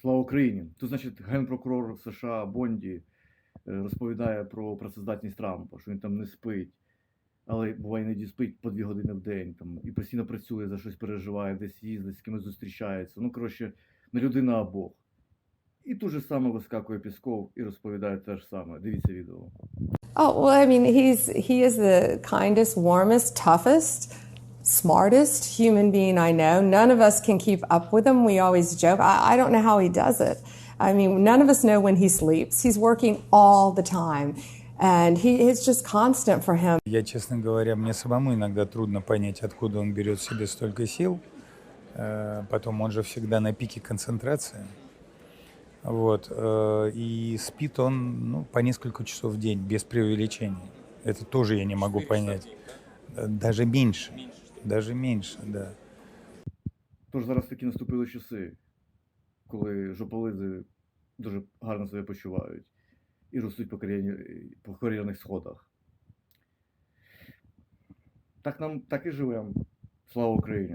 Слава Україні! Тут, значить, генпрокурор США Бонді е, розповідає про працездатність Трампа, що він там не спить, але буває іноді спить по дві години в день там, і постійно працює, за щось переживає, десь їздить, з кимось зустрічається. Ну, коротше, не людина, а Бог. І тут же саме вискакує Пісков і розповідає те ж саме. Дивіться відео. Oh, well, I mean, he's he is the kindest, warmest, toughest, smartest human being I know. None of us can keep up with him. We always joke. I, I don't know how he does it. I mean, none of us know when he sleeps. He's working all the time. And he it's just constant for him. Я, честно говоря, мне самому иногда трудно понять, откуда он берет себе столько сил. Э, Потом он же всегда на пике концентрации. Вот. э, И спит он ну, по несколько часов в день, без преувеличений. Это тоже я не могу понять. Э, Даже меньше. Даже менше, да. Тож зараз такі наступили часи, коли жополизи дуже гарно себе почувають і ростуть по, по кар'єрних сходах. Так нам так і живемо. Слава Україні!